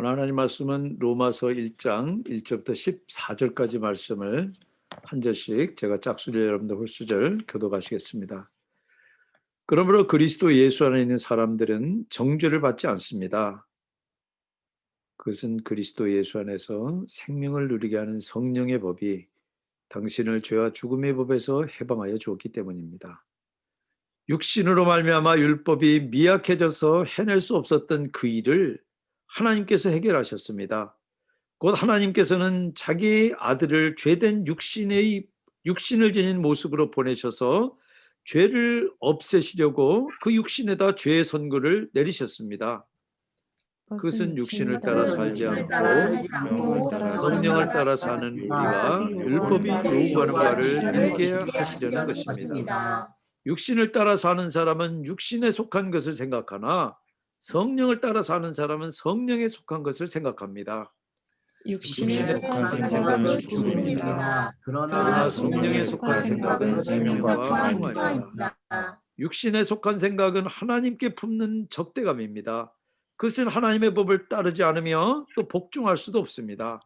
오늘 하나님 말씀은 로마서 1장 1절부터 14절까지 말씀을 한 절씩 제가 짝수를 여러분들 홀수절 교도가시겠습니다. 그러므로 그리스도 예수 안에 있는 사람들은 정죄를 받지 않습니다. 그것은 그리스도 예수 안에서 생명을 누리게 하는 성령의 법이 당신을 죄와 죽음의 법에서 해방하여 주었기 때문입니다. 육신으로 말미암아 율법이 미약해져서 해낼 수 없었던 그 일을 하나님께서 해결하셨습니다. 곧 하나님께서는 자기 아들을 죄된 육신의 육신을 지닌 모습으로 보내셔서 죄를 없애시려고 그 육신에다 죄의 선고를 내리셨습니다. 그것은 육신을 따라 살지 않고 성령을 따라 사는 우리가 율법이 요구하는 바를 이루게 하시려는 것입니다. 육신을 따라 사는 사람은 육신에 속한 것을 생각하나 성령을 따라 사는 사람은 성령에 속한 것을 생각합니다. 육신에 속한 생각은 죽음입니다. 그러나 성령에 속한 생각은 생명과 평화입니다. 육신에 속한 생각은 하나님께 품는 적대감입니다. 그것은 하나님의 법을 따르지 않으며 또 복종할 수도 없습니다.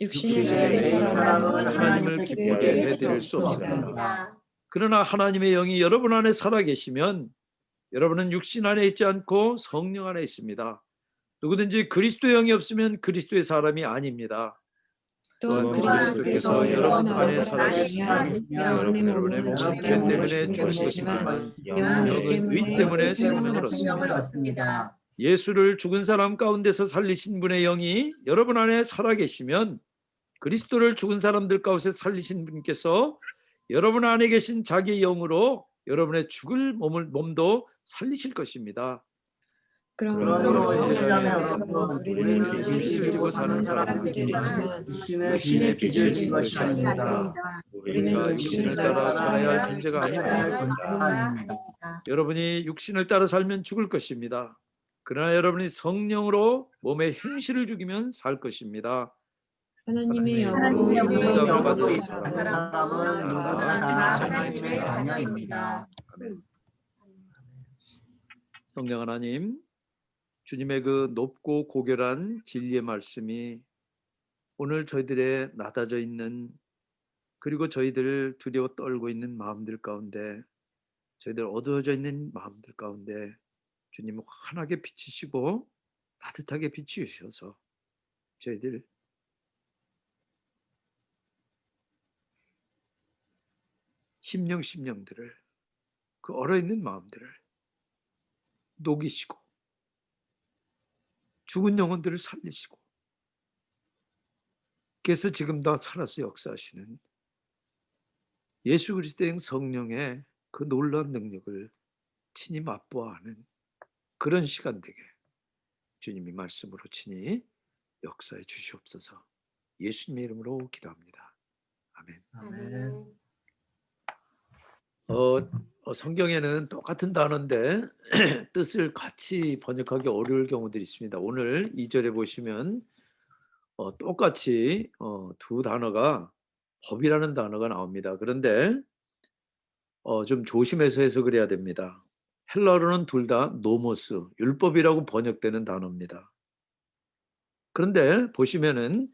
육신의 사람은 사람은 하나님을 기쁘게 해드릴 수 없습니다. 그러나 하나님의 영이 여러분 안에 살아 계시면 여러분은 육신 안에 있지 않고 성령 안에 있습니다. 누구든지 그리스도의 영이 없으면 그리스도의 사람이 아닙니다. 또한 그리스도께서 여러분 안에 살아계시면 여러분의 몸은 죄죄 때문에 것이지만 영은 의의 때문에 생명을 생명을 얻습니다. 예수를 죽은 사람 가운데서 살리신 분의 영이 여러분 안에 살아 계시면 그리스도를 죽은 사람들 가운데 살리신 분께서 여러분 안에 계신 자기 영으로 여러분의 죽을 몸을 몸도 살리실 것입니다. 그러므로 그러므로 여러분 우리는 빚을 지고 사는 사람들이지만 육신의 빚을 진 것이 아닙니다. 우리가 육신을 따라 살아야 할 존재가 아닙니다. 여러분이 육신을 따라 살면 죽을 것입니다. 그러나 여러분이 성령으로 몸의 행실을 죽이면 살 것입니다. 하나님의 하나님의 영으로 받은 사람은 누구나 다 하나님의 자녀입니다. 성령 하나님, 주님의 그 높고 고결한 진리의 말씀이 오늘 저희들의 낮아져 있는 그리고 저희들을 두려워 떨고 있는 마음들 가운데 저희들 어두워져 있는 마음들 가운데 주님 환하게 비치시고 따뜻하게 비추셔서 저희들 심령 심령들을 그 얼어 있는 마음들을 녹이시고 죽은 영혼들을 살리시고 그래서 지금 다 살아서 역사하시는 예수 그리스도의 성령의 그 놀라운 능력을 친히 맛보아하는 그런 시간 되게 주님이 말씀으로 친히 역사해 주시옵소서 예수님의 이름으로 기도합니다. 아멘. 아멘. 어, 어, 성경에는 똑같은 단어인데 뜻을 같이 번역하기 어려울 경우들이 있습니다. 오늘 2절에 보시면 어, 똑같이 어, 두 단어가 법이라는 단어가 나옵니다. 그런데 어, 좀 조심해서 해석을 해야 됩니다. 헬라어로는 둘 다 노모스, 율법이라고 번역되는 단어입니다. 그런데 보시면은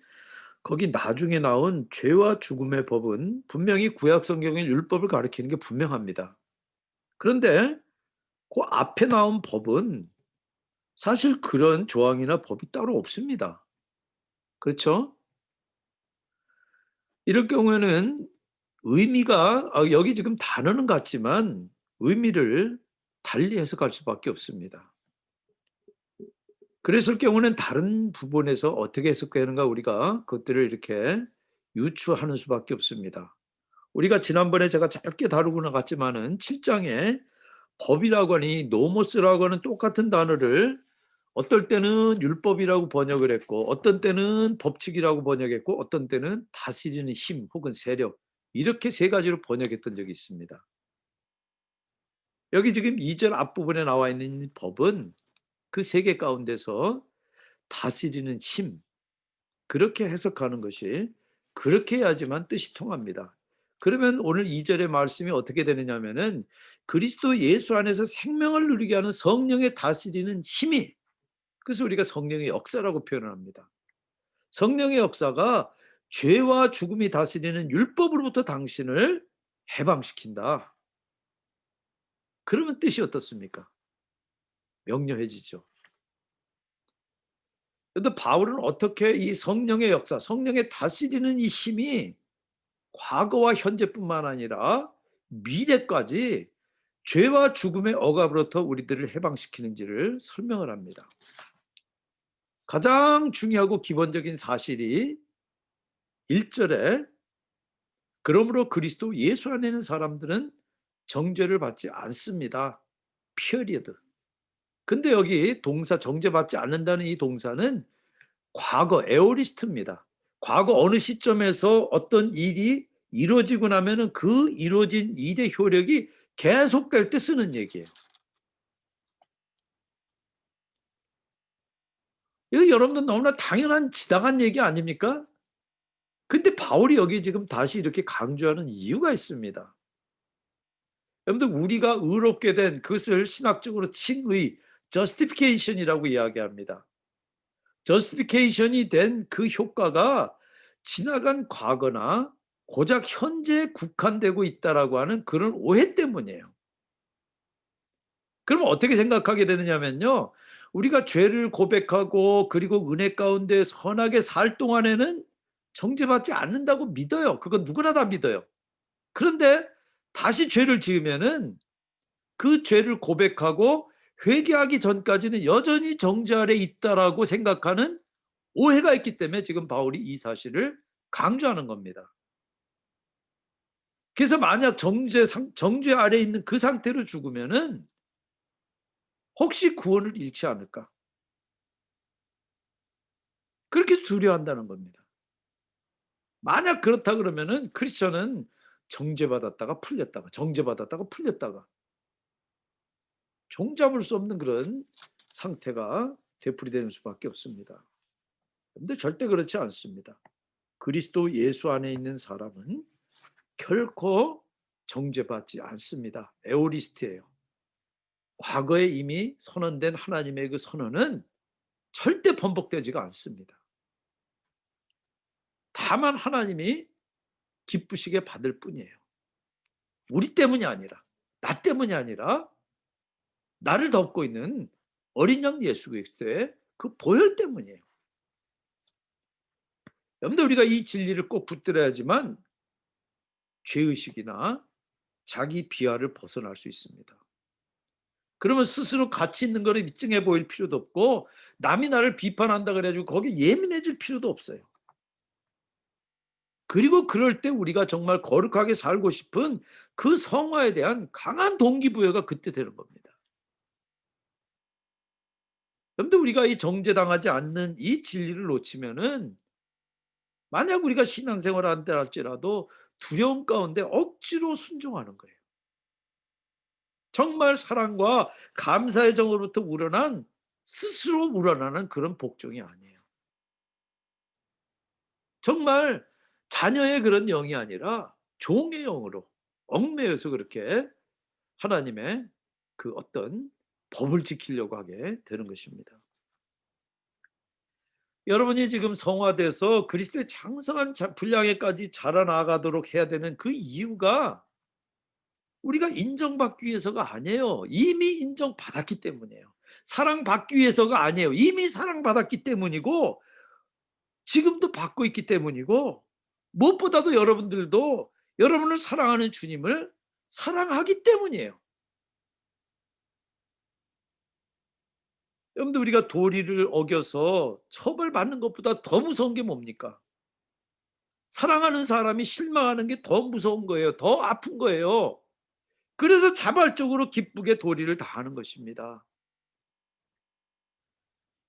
거기 나중에 나온 죄와 죽음의 법은 분명히 구약 성경의 율법을 가리키는 게 분명합니다. 그런데 그 앞에 나온 법은 사실 그런 조항이나 법이 따로 없습니다. 그렇죠? 이럴 경우에는 의미가 아, 여기 지금 단어는 같지만 의미를 달리 해석할 수밖에 없습니다. 그랬을 경우는 다른 부분에서 어떻게 해석되는가 우리가 그것들을 이렇게 유추하는 수밖에 없습니다. 우리가 지난번에 제가 짧게 다루고 나갔지만은 7장에 법이라고 하니 노모스라고 하는 똑같은 단어를 어떨 때는 율법이라고 번역을 했고 어떤 때는 법칙이라고 번역했고 어떤 때는 다스리는 힘 혹은 세력 이렇게 세 가지로 번역했던 적이 있습니다. 여기 지금 2절 앞부분에 나와 있는 이 법은 그세개 가운데서 다스리는 힘 그렇게 해석하는 것이 그렇게 해야지만 뜻이 통합니다. 그러면 오늘 2절의 말씀이 어떻게 되느냐면은 그리스도 예수 안에서 생명을 누리게 하는 성령의 다스리는 힘이 그래서 우리가 성령의 역사라고 표현을 합니다. 성령의 역사가 죄와 죽음이 다스리는 율법으로부터 당신을 해방시킨다. 그러면 뜻이 어떻습니까? 명료해지죠. 그런데 바울은 어떻게 이 성령의 역사, 성령의 다스리는 이 힘이 과거와 현재뿐만 아니라 미래까지 죄와 죽음의 억압으로부터 우리들을 해방시키는지를 설명을 합니다. 가장 중요하고 기본적인 사실이 1절에 그러므로 그리스도 예수 안에 있는 사람들은 정죄를 받지 않습니다. 피어리드. 근데 여기 동사 정죄받지 않는다는 이 동사는 과거 에오리스트입니다. 과거 어느 시점에서 어떤 일이 이루어지고 나면은 그 이루어진 일의 효력이 계속될 때 쓰는 얘기예요. 이거 여러분들 너무나 당연한 지나간 얘기 아닙니까? 근데 바울이 여기 지금 다시 이렇게 강조하는 이유가 있습니다. 여러분들 우리가 의롭게 된 그것을 신학적으로 칭의 justification이라고 이야기합니다. justification이 된 그 효과가 지나간 과거나 고작 현재에 국한되고 있다라고 하는 그런 오해 때문이에요. 그럼 어떻게 생각하게 되느냐면요. 우리가 죄를 고백하고 그리고 은혜 가운데 선하게 살 동안에는 정죄받지 않는다고 믿어요. 그건 누구나 다 믿어요. 그런데 다시 죄를 지으면은 그 죄를 고백하고 회개하기 전까지는 여전히 정죄 아래 있다라고 생각하는 오해가 있기 때문에 지금 바울이 이 사실을 강조하는 겁니다. 그래서 만약 정죄 상- 정죄 아래 있는 그 상태로 죽으면은 혹시 구원을 잃지 않을까? 그렇게 두려워한다는 겁니다. 만약 그렇다 그러면은 크리스천은 정죄받았다가 풀렸다가 정죄받았다가 풀렸다가 종잡을 수 없는 그런 상태가 되풀이되는 수밖에 없습니다. 그런데 절대 그렇지 않습니다. 그리스도 예수 안에 있는 사람은 결코 정죄받지 않습니다. 에오리스트예요. 과거에 이미 선언된 하나님의 그 선언은 절대 번복되지가 않습니다. 다만 하나님이 기쁘시게 받을 뿐이에요. 우리 때문이 아니라, 나 때문이 아니라 나를 덮고 있는 어린 양 예수 그리스도의 그 보혈 때문이에요. 여러분들 우리가 이 진리를 꼭 붙들어야지만 죄의식이나 자기 비하를 벗어날 수 있습니다. 그러면 스스로 가치 있는 거를 입증해 보일 필요도 없고 남이 나를 비판한다 그래가지고 거기에 예민해질 필요도 없어요. 그리고 그럴 때 우리가 정말 거룩하게 살고 싶은 그 성화에 대한 강한 동기부여가 그때 되는 겁니다. 여러분들 우리가 이 정죄당하지 않는 이 진리를 놓치면은 만약 우리가 신앙생활을 한다 할지라도 두려움 가운데 억지로 순종하는 거예요. 정말 사랑과 감사의 정으로부터 우러난 스스로 우러나는 그런 복종이 아니에요. 정말 자녀의 그런 영이 아니라 종의 영으로 얽매여서 그렇게 하나님의 그 어떤 법을 지키려고 하게 되는 것입니다. 여러분이 지금 성화돼서 그리스도의 장성한 자- 분량에까지 자라나가도록 해야 되는 그 이유가 우리가 인정받기 위해서가 아니에요. 이미 인정받았기 때문이에요. 사랑받기 위해서가 아니에요. 이미 사랑받았기 때문이고 지금도 받고 있기 때문이고 무엇보다도 여러분들도 여러분을 사랑하는 주님을 사랑하기 때문이에요. 여러분들 우리가 도리를 어겨서 처벌받는 것보다 더 무서운 게 뭡니까? 사랑하는 사람이 실망하는 게 더 무서운 거예요. 더 아픈 거예요. 그래서 자발적으로 기쁘게 도리를 다하는 것입니다.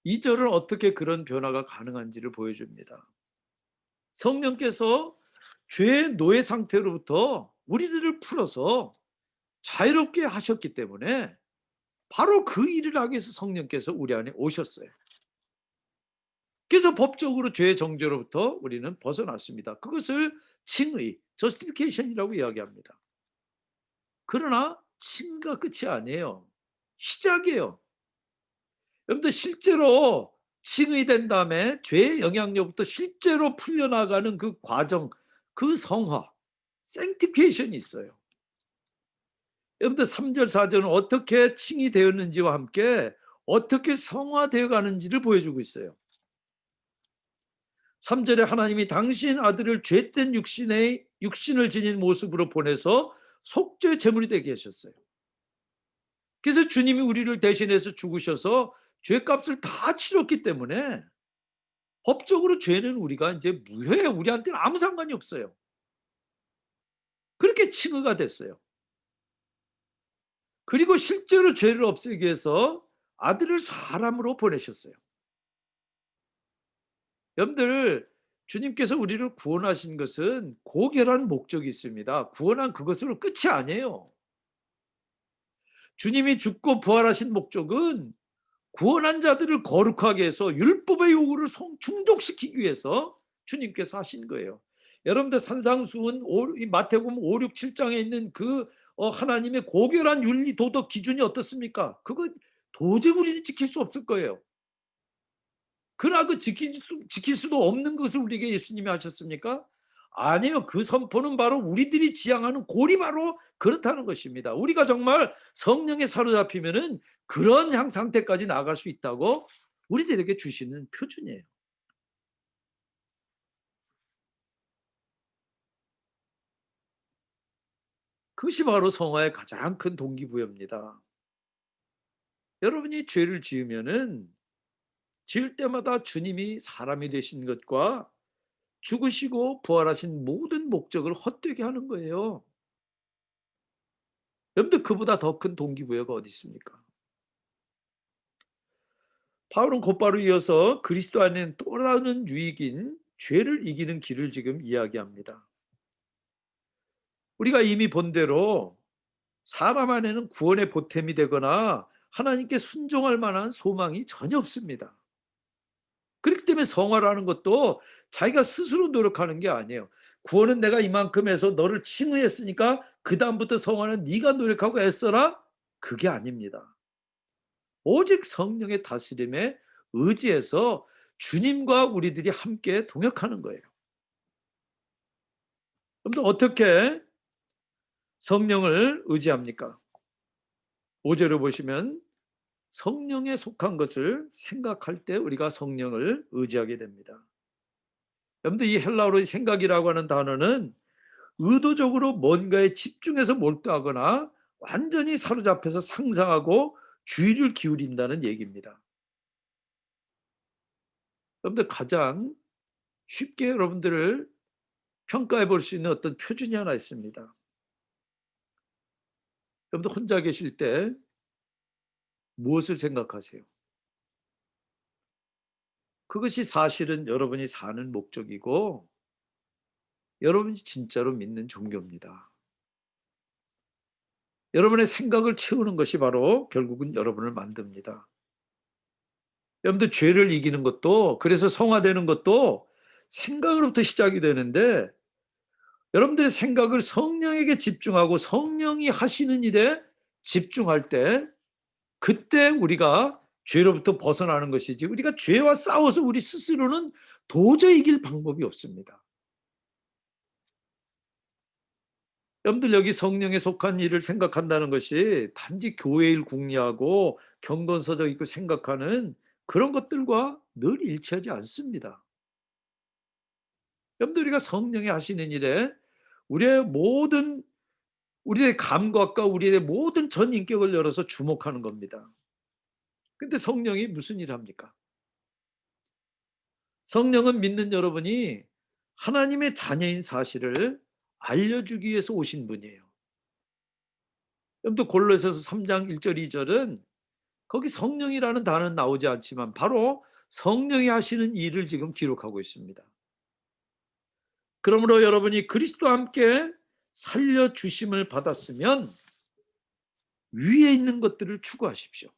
이 절은 어떻게 그런 변화가 가능한지를 보여줍니다. 성령께서 죄의 노예 상태로부터 우리들을 풀어서 자유롭게 하셨기 때문에 바로 그 일을 하기 위해서 성령께서 우리 안에 오셨어요. 그래서 법적으로 죄의 정죄로부터 우리는 벗어났습니다. 그것을 칭의, justification이라고 이야기합니다. 그러나 칭가 끝이 아니에요. 시작이에요. 여러분들 실제로 칭의 된 다음에 죄의 영향력부터 실제로 풀려나가는 그 과정, 그 성화, 생티피케이션이 있어요. 여러분들 3절, 4절은 어떻게 칭이 되었는지와 함께 어떻게 성화되어 가는지를 보여주고 있어요. 3절에 하나님이 당신 아들을 죄된 육신의 육신을 지닌 모습으로 보내서 속죄 제물이 되게 하셨어요. 그래서 주님이 우리를 대신해서 죽으셔서 죄값을 다 치렀기 때문에 법적으로 죄는 우리가 이제 무효예요. 우리한테는 아무 상관이 없어요. 그렇게 칭의가 됐어요. 그리고 실제로 죄를 없애기 위해서 아들을 사람으로 보내셨어요. 여러분들 주님께서 우리를 구원하신 것은 고결한 목적이 있습니다. 구원한 그것으로 끝이 아니에요. 주님이 죽고 부활하신 목적은 구원한 자들을 거룩하게 해서 율법의 요구를 성- 충족시키기 위해서 주님께서 하신 거예요. 여러분들 산상수훈 마태복음 5, 6, 7장에 있는 그 어, 하나님의 고결한 윤리 도덕 기준이 어떻습니까? 그거 도저히 우리는 지킬 수 없을 거예요. 그러나 그 지킬, 수, 지킬 수도 없는 것을 우리에게 예수님이 하셨습니까? 아니요. 그 선포는 바로 우리들이 지향하는 골이 바로 그렇다는 것입니다. 우리가 정말 성령에 사로잡히면은 그런 향 상태까지 나갈 수 있다고 우리들에게 주시는 표준이에요. 그것이 바로 성화의 가장 큰 동기부여입니다. 여러분이 죄를 지으면은 지을 때마다 주님이 사람이 되신 것과 죽으시고 부활하신 모든 목적을 헛되게 하는 거예요. 여러분들 그보다 더 큰 동기부여가 어디 있습니까? 바울은 곧바로 이어서 그리스도 안에는 또 다른 유익인 죄를 이기는 길을 지금 이야기합니다. 우리가 이미 본 대로 사람 안에는 구원의 보탬이 되거나 하나님께 순종할 만한 소망이 전혀 없습니다. 그렇기 때문에 성화라는 것도 자기가 스스로 노력하는 게 아니에요. 구원은 내가 이만큼 해서 너를 칭의했으니까 그 다음부터 성화는 네가 노력하고 애써라. 그게 아닙니다. 오직 성령의 다스림에 의지해서 주님과 우리들이 함께 동역하는 거예요. 그럼 또 어떻게 성령을 의지합니까? 5절을 보시면 성령에 속한 것을 생각할 때 우리가 성령을 의지하게 됩니다. 여러분들 이 헬라어의 생각이라고 하는 단어는 의도적으로 뭔가에 집중해서 몰두하거나 완전히 사로잡혀서 상상하고 주의를 기울인다는 얘기입니다. 여러분들 가장 쉽게 여러분들을 평가해 볼 수 있는 어떤 표준이 하나 있습니다. 여러분들 혼자 계실 때 무엇을 생각하세요? 그것이 사실은 여러분이 사는 목적이고 여러분이 진짜로 믿는 종교입니다. 여러분의 생각을 채우는 것이 바로 결국은 여러분을 만듭니다. 여러분들 죄를 이기는 것도 그래서 성화되는 것도 생각으로부터 시작이 되는데 여러분들의 생각을 성령에게 집중하고 성령이 하시는 일에 집중할 때 그때 우리가 죄로부터 벗어나는 것이지 우리가 죄와 싸워서 우리 스스로는 도저히 이길 방법이 없습니다. 여러분들 여기 성령에 속한 일을 생각한다는 것이 단지 교회 일 궁리하고 경건서적 있고 생각하는 그런 것들과 늘 일치하지 않습니다. 여러분들 우리가 성령이 하시는 일에 우리의 모든 우리의 감각과 우리의 모든 전 인격을 열어서 주목하는 겁니다. 근데 성령이 무슨 일을 합니까? 성령은 믿는 여러분이 하나님의 자녀인 사실을 알려주기 위해서 오신 분이에요. 여러분들 골로새서 3장 1절 2절은 거기 성령이라는 단어는 나오지 않지만 바로 성령이 하시는 일을 지금 기록하고 있습니다. 그러므로 여러분이 그리스도와 함께 살려 주심을 받았으면 위에 있는 것들을 추구하십시오.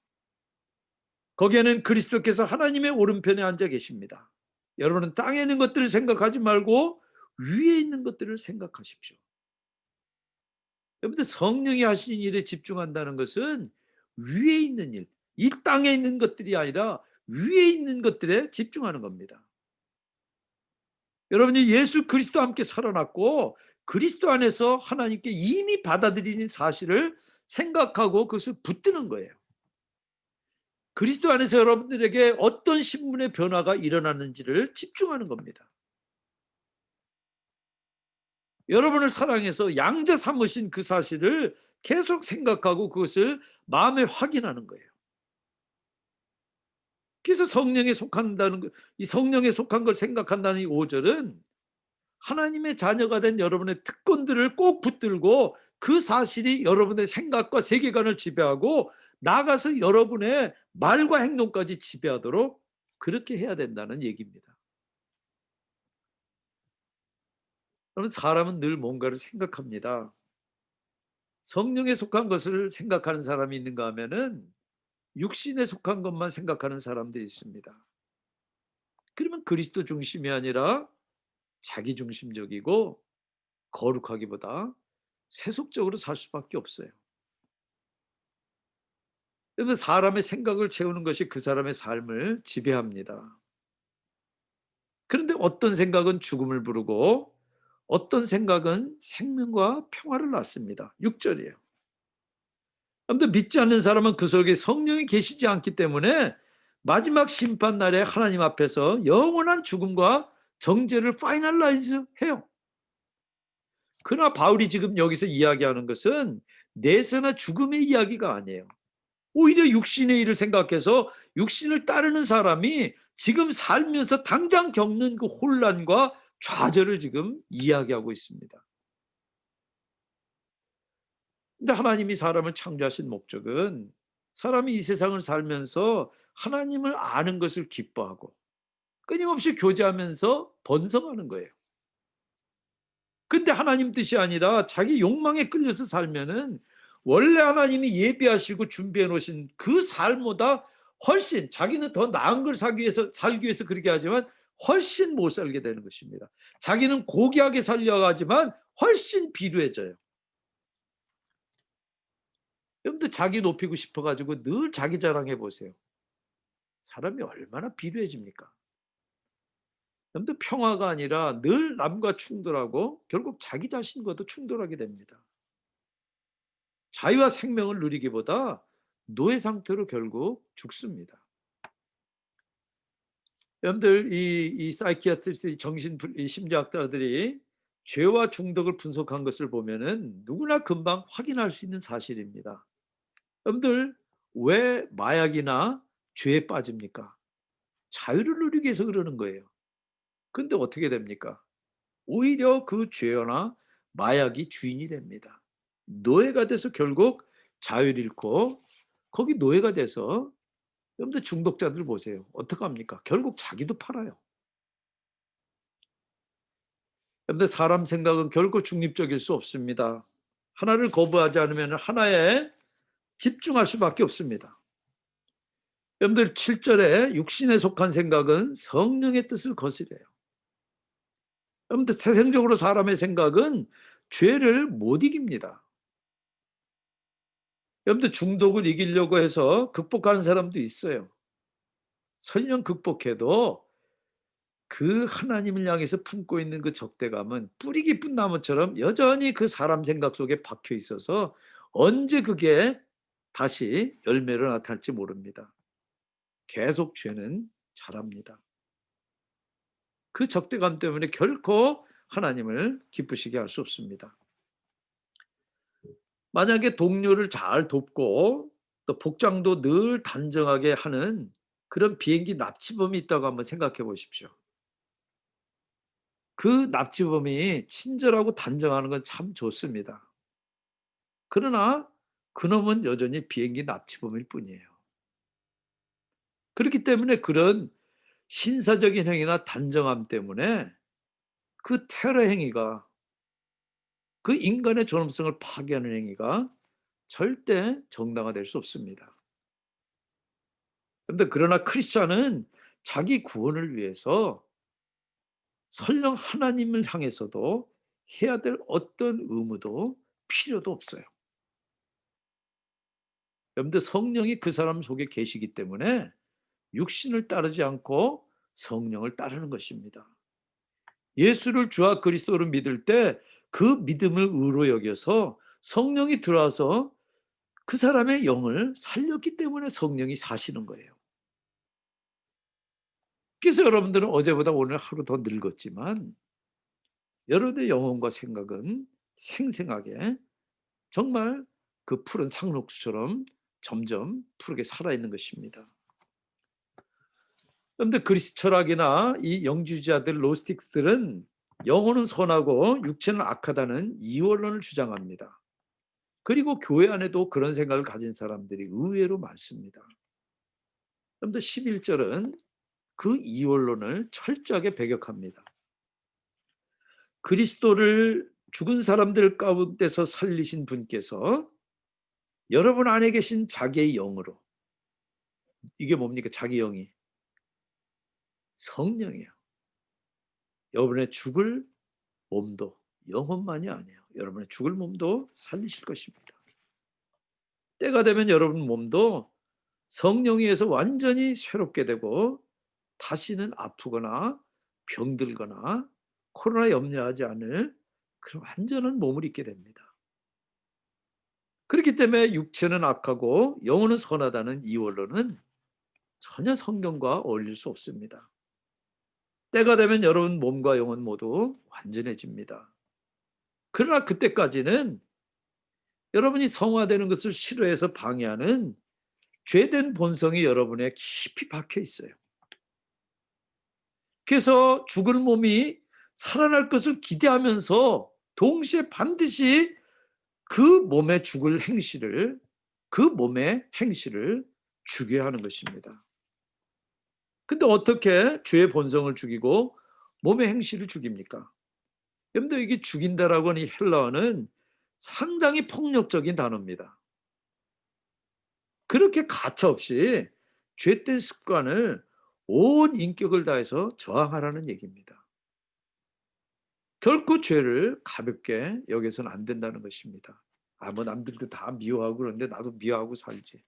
거기에는 그리스도께서 하나님의 오른편에 앉아 계십니다. 여러분은 땅에 있는 것들을 생각하지 말고 위에 있는 것들을 생각하십시오. 여러분들 성령이 하시는 일에 집중한다는 것은 위에 있는 일, 이 땅에 있는 것들이 아니라 위에 있는 것들에 집중하는 겁니다. 여러분이 예수 그리스도 함께 살아났고 그리스도 안에서 하나님께 이미 받아들이는 사실을 생각하고 그것을 붙드는 거예요. 그리스도 안에서 여러분들에게 어떤 신분의 변화가 일어났는지를 집중하는 겁니다. 여러분을 사랑해서 양자 삼으신 그 사실을 계속 생각하고 그것을 마음에 확인하는 거예요. 그래서 성령에 속한다는 거- 이 성령에 속한 걸 생각한다는 이 5절은 하나님의 자녀가 된 여러분의 특권들을 꼭 붙들고 그 사실이 여러분의 생각과 세계관을 지배하고 나가서 여러분의 말과 행동까지 지배하도록 그렇게 해야 된다는 얘기입니다. 여러분 사람은 늘 뭔가를 생각합니다. 성령에 속한 것을 생각하는 사람이 있는가 하면은 육신에 속한 것만 생각하는 사람들이 있습니다. 그러면 그리스도 중심이 아니라 자기 중심적이고 거룩하기보다 세속적으로 살 수밖에 없어요. 그러면 사람의 생각을 채우는 것이 그 사람의 삶을 지배합니다. 그런데 어떤 생각은 죽음을 부르고 어떤 생각은 생명과 평화를 낳습니다. 6절이에요. 그런데 믿지 않는 사람은 그 속에 성령이 계시지 않기 때문에 마지막 심판 날에 하나님 앞에서 영원한 죽음과 정죄를 파이널라이즈 해요. 그러나 바울이 지금 여기서 이야기하는 것은 내세나 죽음의 이야기가 아니에요. 오히려 육신의 일을 생각해서 육신을 따르는 사람이 지금 살면서 당장 겪는 그 혼란과 좌절을 지금 이야기하고 있습니다. 근데 하나님이 사람을 창조하신 목적은 사람이 이 세상을 살면서 하나님을 아는 것을 기뻐하고 끊임없이 교제하면서 번성하는 거예요. 근데 하나님 뜻이 아니라 자기 욕망에 끌려서 살면은 원래 하나님이 예비하시고 준비해 놓으신 그 삶보다 훨씬 자기는 더 나은 걸 살기 위해서 살기 위해서 그렇게 하지만 훨씬 못 살게 되는 것입니다. 자기는 고귀하게 살려고 하지만 훨씬 비루해져요. 여러분들 자기 높이고 싶어 가지고 늘 자기 자랑해 보세요. 사람이 얼마나 비루해집니까? 여러분들 평화가 아니라 늘 남과 충돌하고 결국 자기 자신과도 충돌하게 됩니다. 자유와 생명을 누리기보다 노예 상태로 결국 죽습니다. 여러분들 이, 이 사이키아트리스트 정신 분- 이 심리학자들이 죄와 중독을 분석한 것을 보면은 누구나 금방 확인할 수 있는 사실입니다. 여러분들 왜 마약이나 죄에 빠집니까? 자유를 누리기 위해서 그러는 거예요. 근데 어떻게 됩니까? 오히려 그 죄나 마약이 주인이 됩니다. 노예가 돼서 결국 자유를 잃고 거기 노예가 돼서 여러분들 중독자들 보세요. 어떻게 합니까? 결국 자기도 팔아요. 여러분들 사람 생각은 결코 중립적일 수 없습니다. 하나를 거부하지 않으면 하나에 집중할 수밖에 없습니다. 여러분들 7절에 육신에 속한 생각은 성령의 뜻을 거스려요. 여러분들 태생적으로 사람의 생각은 죄를 못 이깁니다. 여러분들 중독을 이기려고 해서 극복하는 사람도 있어요. 설령 극복해도 그 하나님을 향해서 품고 있는 그 적대감은 뿌리 깊은 나무처럼 여전히 그 사람 생각 속에 박혀 있어서 언제 그게 다시 열매로 나타날지 모릅니다. 계속 죄는 자랍니다. 그 적대감 때문에 결코 하나님을 기쁘시게 할 수 없습니다. 만약에 동료를 잘 돕고 또 복장도 늘 단정하게 하는 그런 비행기 납치범이 있다고 한번 생각해 보십시오. 그 납치범이 친절하고 단정하는 건 참 좋습니다. 그러나 그놈은 여전히 비행기 납치범일 뿐이에요. 그렇기 때문에 그런 신사적인 행위나 단정함 때문에 그 테러 행위가 그 인간의 존엄성을 파괴하는 행위가 절대 정당화될 수 없습니다. 그런데 그러나 크리스찬은 자기 구원을 위해서 설령 하나님을 향해서도 해야 될 어떤 의무도 필요도 없어요. 여러분들 성령이 그 사람 속에 계시기 때문에 육신을 따르지 않고 성령을 따르는 것입니다. 예수를 주와 그리스도로 믿을 때 그 믿음을 의로 여겨서 성령이 들어와서 그 사람의 영을 살렸기 때문에 성령이 사시는 거예요. 그래서 여러분들은 어제보다 오늘 하루 더 늙었지만 여러분의 영혼과 생각은 생생하게 정말 그 푸른 상록수처럼 점점 푸르게 살아있는 것입니다. 그런데 그리스 철학이나 이 영주자들 로스틱스들은 영혼은 선하고 육체는 악하다는 이원론을 주장합니다. 그리고 교회 안에도 그런 생각을 가진 사람들이 의외로 많습니다. 그런데 11절은 그 이원론을 철저하게 배격합니다. 그리스도를 죽은 사람들 가운데서 살리신 분께서 여러분 안에 계신 자기의 영으로 이게 뭡니까? 자기 영이 성령이에요. 여러분의 죽을 몸도 영혼만이 아니에요. 여러분의 죽을 몸도 살리실 것입니다. 때가 되면 여러분 몸도 성령에 의해서 완전히 새롭게 되고 다시는 아프거나 병들거나 코로나 염려하지 않을 그런 완전한 몸을 입게 됩니다. 그렇기 때문에 육체는 악하고 영혼은 선하다는 이 원론은 전혀 성경과 어울릴 수 없습니다. 때가 되면 여러분 몸과 영혼 모두 완전해집니다. 그러나 그때까지는 여러분이 성화되는 것을 싫어해서 방해하는 죄된 본성이 여러분에 깊이 박혀 있어요. 그래서 죽을 몸이 살아날 것을 기대하면서 동시에 반드시 그 몸의 죽을 행실을 그 몸의 행실을 죽여야 하는 것입니다. 근데 어떻게 죄의 본성을 죽이고 몸의 행실을 죽입니까? 여러분들 이게 죽인다라고 하는 이 헬라어는 상당히 폭력적인 단어입니다. 그렇게 가차없이 죄된 습관을 온 인격을 다해서 저항하라는 얘기입니다. 결코 죄를 가볍게 여기서는 안 된다는 것입니다. 아, 뭐 남들도 다 미워하고 그런데 나도 미워하고 살지.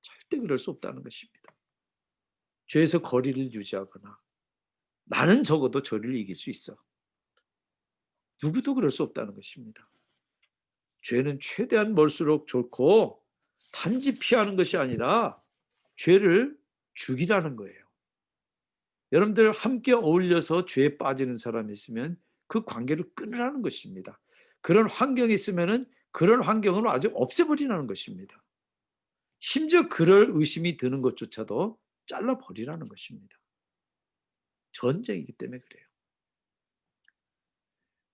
절대 그럴 수 없다는 것입니다. 죄에서 거리를 유지하거나 나는 적어도 저를 이길 수 있어. 누구도 그럴 수 없다는 것입니다. 죄는 최대한 멀수록 좋고 단지 피하는 것이 아니라 죄를 죽이라는 거예요. 여러분들 함께 어울려서 죄에 빠지는 사람이 있으면 그 관계를 끊으라는 것입니다. 그런 환경이 있으면은 그런 환경을 아주 없애버리라는 것입니다. 심지어 그럴 의심이 드는 것조차도 잘라버리라는 것입니다. 전쟁이기 때문에 그래요.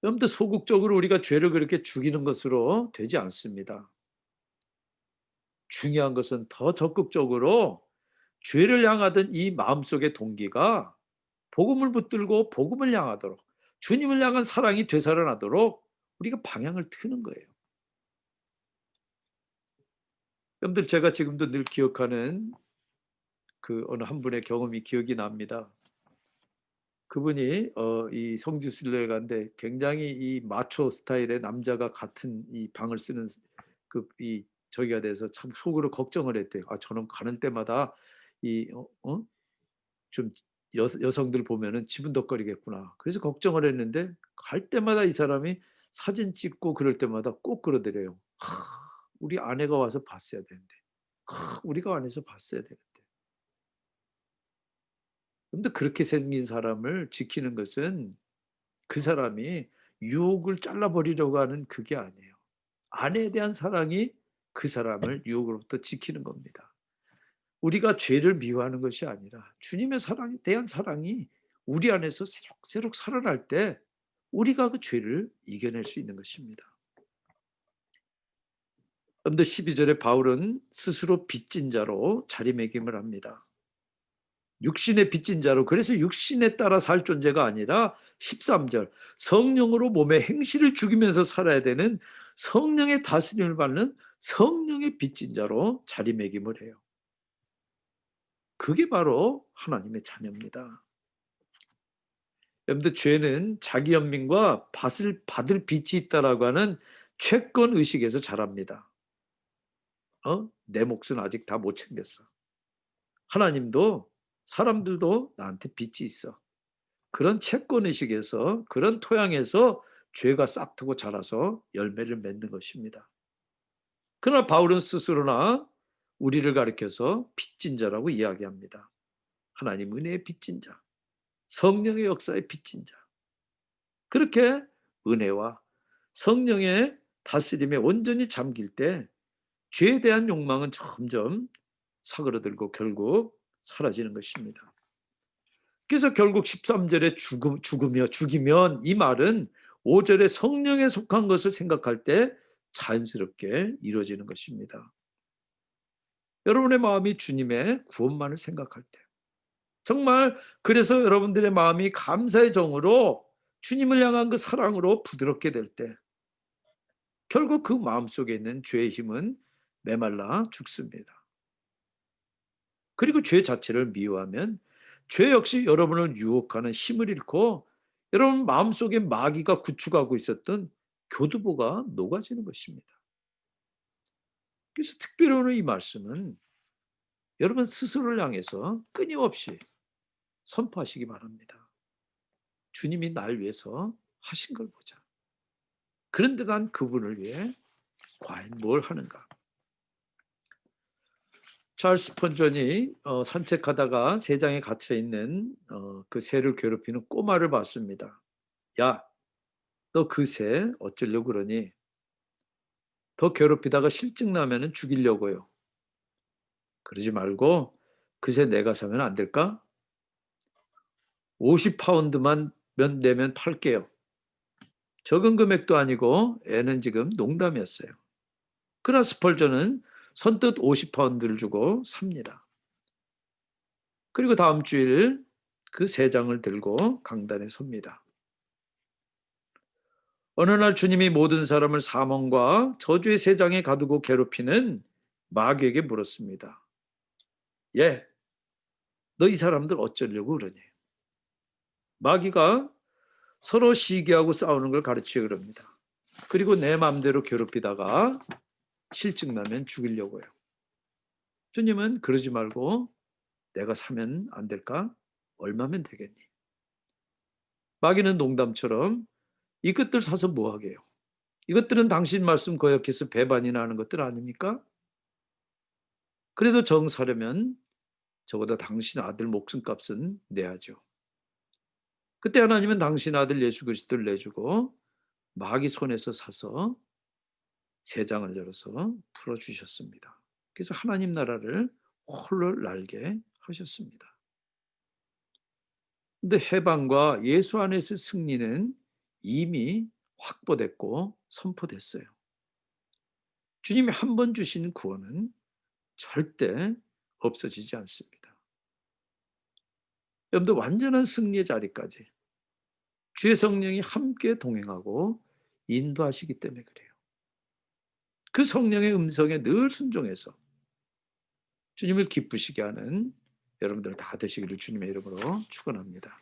여러분들 소극적으로 우리가 죄를 그렇게 죽이는 것으로 되지 않습니다. 중요한 것은 더 적극적으로 죄를 향하던 이 마음속의 동기가 복음을 붙들고 복음을 향하도록 주님을 향한 사랑이 되살아나도록 우리가 방향을 트는 거예요. 여러분들 제가 지금도 늘 기억하는 그 어느 한 분의 경험이 기억이 납니다. 그분이 어, 이 성지순례를 갔는데 굉장히 이 마초 스타일의 남자가 같은 이 방을 쓰는 그 이 저기가 돼서 참 속으로 걱정을 했대요. 아 저는 가는 때마다 이 어, 어? 좀 여, 여성들 보면은 지분덕거리겠구나. 그래서 걱정을 했는데 갈 때마다 이 사람이 사진 찍고 그럴 때마다 꼭 그러더래요. 하, 우리 아내가 와서 봤어야 되는데, 하, 우리가 안에서 봤어야 되는데. 근데 그렇게 생긴 사람을 지키는 것은 그 사람이 유혹을 잘라버리려고 하는 그게 아니에요. 아내에 대한 사랑이 그 사람을 유혹으로부터 지키는 겁니다. 우리가 죄를 미워하는 것이 아니라 주님의 사랑에 대한 사랑이 우리 안에서 새록새록 살아날 때 우리가 그 죄를 이겨낼 수 있는 것입니다. 그런데 12절에 바울은 스스로 빚진 자로 자리매김을 합니다. 육신의 빚진 자로 그래서 육신에 따라 살 존재가 아니라 13절 성령으로 몸의 행실을 죽이면서 살아야 되는 성령의 다스림을 받는 성령의 빚진 자로 자리매김을 해요. 그게 바로 하나님의 자녀입니다. 여러분들 죄는 자기 연민과 받을 받을 빚이 있다라고 하는 채권 의식에서 자랍니다. 어? 내 몫은 아직 다 못 챙겼어. 하나님도 사람들도 나한테 빚이 있어. 그런 채권 의식에서 그런 토양에서 죄가 싹트고 자라서 열매를 맺는 것입니다. 그러나 바울은 스스로나 우리를 가리켜서 빚진 자라고 이야기합니다. 하나님 은혜의 빚진 자, 성령의 역사의 빚진 자. 그렇게 은혜와 성령의 다스림에 온전히 잠길 때 죄에 대한 욕망은 점점 사그러들고 결국 사라지는 것입니다. 그래서 결국 13절에 죽음, 죽으며 죽이면 이 말은 5절에 성령에 속한 것을 생각할 때 자연스럽게 이루어지는 것입니다. 여러분의 마음이 주님의 구원만을 생각할 때 정말 그래서 여러분들의 마음이 감사의 정으로 주님을 향한 그 사랑으로 부드럽게 될 때 결국 그 마음 속에 있는 죄의 힘은 메말라 죽습니다. 그리고 죄 자체를 미워하면 죄 역시 여러분을 유혹하는 힘을 잃고 여러분 마음속에 마귀가 구축하고 있었던 교두보가 녹아지는 것입니다. 그래서 특별히 이 말씀은 여러분 스스로를 향해서 끊임없이 선포하시기 바랍니다. 주님이 날 위해서 하신 걸 보자. 그런데 난 그분을 위해 과연 뭘 하는가? 찰스 펀전이 어, 산책하다가 새장에 갇혀 있는 어, 그 새를 괴롭히는 꼬마를 봤습니다. 야, 너 그 새 어쩌려고 그러니? 더 괴롭히다가 실증 나면은 죽이려고요. 그러지 말고 그새 내가 사면 안 될까? 50파운드만 면 내면 팔게요. 적은 금액도 아니고 애는 지금 농담이었어요. 그러나 스펄전은 선뜻 50파운드를 주고 삽니다. 그리고 다음 주일 그 세 장을 들고 강단에 섭니다. 어느 날 주님이 모든 사람을 사망과 저주의 세 장에 가두고 괴롭히는 마귀에게 물었습니다. 예, 너 이 사람들 어쩌려고 그러니? 마귀가 서로 시기하고 싸우는 걸 가르치려 그럽니다. 그리고 내 마음대로 괴롭히다가 실증 나면 죽이려고요. 주님은 그러지 말고 내가 사면 안 될까? 얼마면 되겠니? 마귀는 농담처럼 이것들 사서 뭐 하게요? 이것들은 당신 말씀 거역해서 배반이나 하는 것들 아닙니까? 그래도 정 사려면 적어도 당신 아들 목숨값은 내야죠. 그때 하나님은 당신 아들 예수 그리스도를 내주고 마귀 손에서 사서 세 장을 열어서 풀어 주셨습니다. 그래서 하나님 나라를 홀로 날게 하셨습니다. 근데 해방과 예수 안에서 승리는 이미 확보됐고 선포됐어요. 주님이 한 번 주신 구원은 절대 없어지지 않습니다. 여러분들 완전한 승리의 자리까지 주의 성령이 함께 동행하고 인도하시기 때문에 그래요. 그 성령의 음성에 늘 순종해서 주님을 기쁘시게 하는 여러분들 다 되시기를 주님의 이름으로 축원합니다.